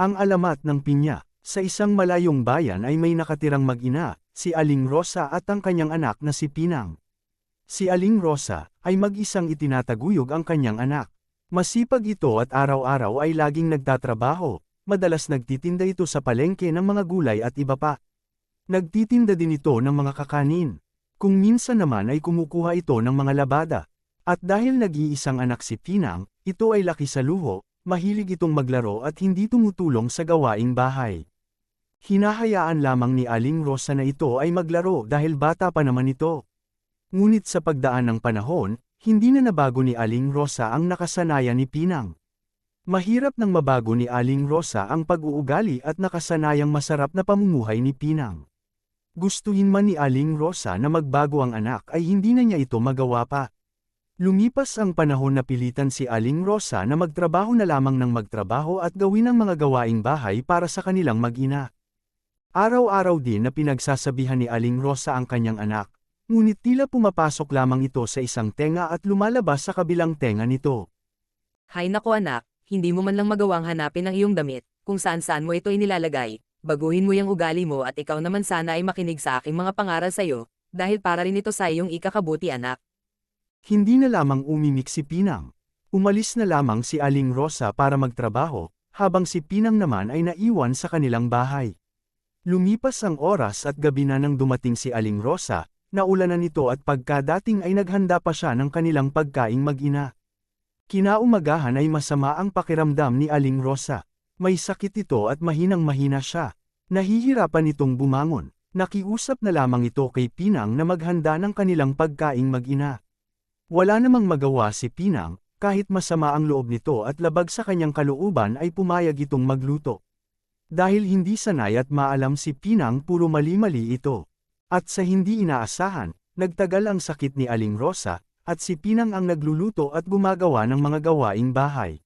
Ang alamat ng pinya, sa isang malayong bayan ay may nakatirang mag-ina, si Aling Rosa at ang kanyang anak na si Pinang. Si Aling Rosa ay mag-isang itinataguyod ang kanyang anak. Masipag ito at araw-araw ay laging nagtatrabaho, madalas nagtitinda ito sa palengke ng mga gulay at iba pa. Nagtitinda din ito ng mga kakanin. Kung minsan naman ay kumukuha ito ng mga labada. At dahil nag-iisang anak si Pinang, ito ay laki sa luho, mahilig itong maglaro at hindi tumutulong sa gawaing bahay. Hinahayaan lamang ni Aling Rosa na ito ay maglaro dahil bata pa naman ito. Ngunit sa pagdaan ng panahon, hindi na nabago ni Aling Rosa ang nakasanayan ni Pinang. Mahirap nang mabago ni Aling Rosa ang pag-uugali at nakasanayang masarap na pamumuhay ni Pinang. Gustuhin man ni Aling Rosa na magbago ang anak ay hindi na niya ito magawa pa. Lumipas ang panahon na pilitan si Aling Rosa na magtrabaho na lamang ng magtrabaho at gawin ang mga gawaing bahay para sa kanilang mag-ina. Araw-araw din na pinagsasabihan ni Aling Rosa ang kanyang anak, ngunit tila pumapasok lamang ito sa isang tenga at lumalabas sa kabilang tenga nito. Hay nako anak, hindi mo man lang magawang hanapin ang iyong damit, kung saan-saan mo ito inilalagay, baguhin mo yung ugali mo at ikaw naman sana ay makinig sa aking mga pangaral sa'yo, dahil para rin ito sa iyong ikakabuti anak. Hindi na lamang umimik si Pinang. Umalis na lamang si Aling Rosa para magtrabaho, habang si Pinang naman ay naiwan sa kanilang bahay. Lumipas ang oras at gabi na nang dumating si Aling Rosa, naulanan ito at pagkadating ay naghanda pa siya ng kanilang pagkaing mag-ina. Kinaumagahan ay masama ang pakiramdam ni Aling Rosa. May sakit ito at mahinang mahina siya. Nahihirapan itong bumangon. Nakiusap na lamang ito kay Pinang na maghanda ng kanilang pagkaing mag-ina. Wala namang magawa si Pinang, kahit masama ang loob nito at labag sa kanyang kalooban ay pumayag itong magluto. Dahil hindi sanay at maalam si Pinang puro mali-mali ito. At sa hindi inaasahan, nagtagal ang sakit ni Aling Rosa, at si Pinang ang nagluluto at gumagawa ng mga gawaing bahay.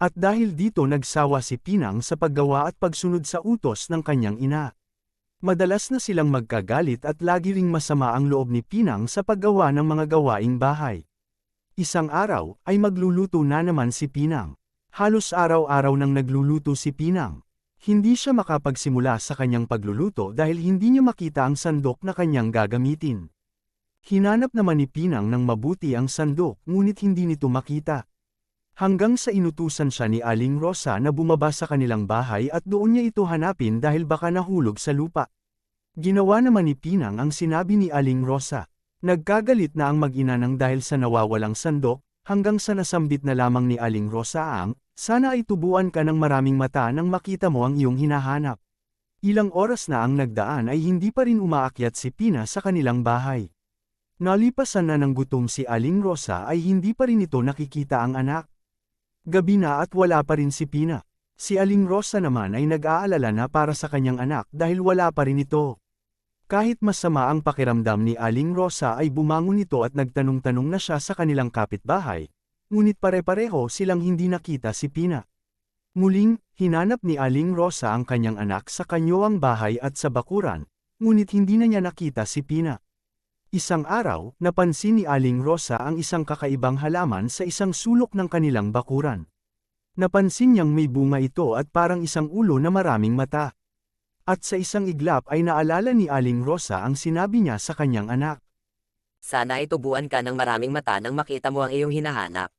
At dahil dito nagsawa si Pinang sa paggawa at pagsunod sa utos ng kanyang ina. Madalas na silang magkagalit at lagi ring masama ang loob ni Pinang sa paggawa ng mga gawaing bahay. Isang araw, ay magluluto na naman si Pinang. Halos araw-araw nang nagluluto si Pinang. Hindi siya makapagsimula sa kanyang pagluluto dahil hindi niya makita ang sandok na kanyang gagamitin. Hinanap naman ni Pinang ng mabuti ang sandok ngunit hindi nito makita. Hanggang sa inutusan siya ni Aling Rosa na bumaba sa kanilang bahay at doon niya ito hanapin dahil baka nahulog sa lupa. Ginawa naman ni Pinang ang sinabi ni Aling Rosa. Nagkagalit na ang mag-ina ng dahil sa nawawalang sandok, hanggang sa nasambit na lamang ni Aling Rosa ang, sana ay tubuan ka ng maraming mata nang makita mo ang iyong hinahanap. Ilang oras na ang nagdaan ay hindi pa rin umaakyat si Pina sa kanilang bahay. Nalipasan na ng gutom si Aling Rosa ay hindi pa rin ito nakikita ang anak. Gabi na at wala pa rin si Pina. Si Aling Rosa naman ay nag-aalala na para sa kanyang anak dahil wala pa rin ito. Kahit masama ang pakiramdam ni Aling Rosa ay bumangon ito at nagtanong-tanong na siya sa kanilang kapitbahay, ngunit pare-pareho silang hindi nakita si Pina. Muling, hinanap ni Aling Rosa ang kanyang anak sa kanyawang bahay at sa bakuran, ngunit hindi na niya nakita si Pina. Isang araw, napansin ni Aling Rosa ang isang kakaibang halaman sa isang sulok ng kanilang bakuran. Napansin niyang may bunga ito at parang isang ulo na maraming mata. At sa isang iglap ay naalala ni Aling Rosa ang sinabi niya sa kanyang anak. Sana ay tubuan ka ng maraming mata nang makita mo ang iyong hinahanap.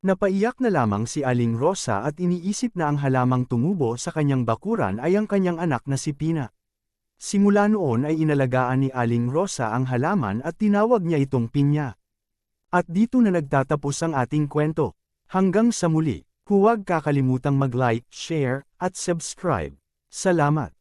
Napaiyak na lamang si Aling Rosa at iniisip na ang halamang tumubo sa kanyang bakuran ay ang kanyang anak na si Pina. Simula noon ay inalagaan ni Aling Rosa ang halaman at tinawag niya itong pinya. At dito na nagtatapos ang ating kwento. Hanggang sa muli, huwag kakalimutang mag-like, share, at subscribe. Salamat!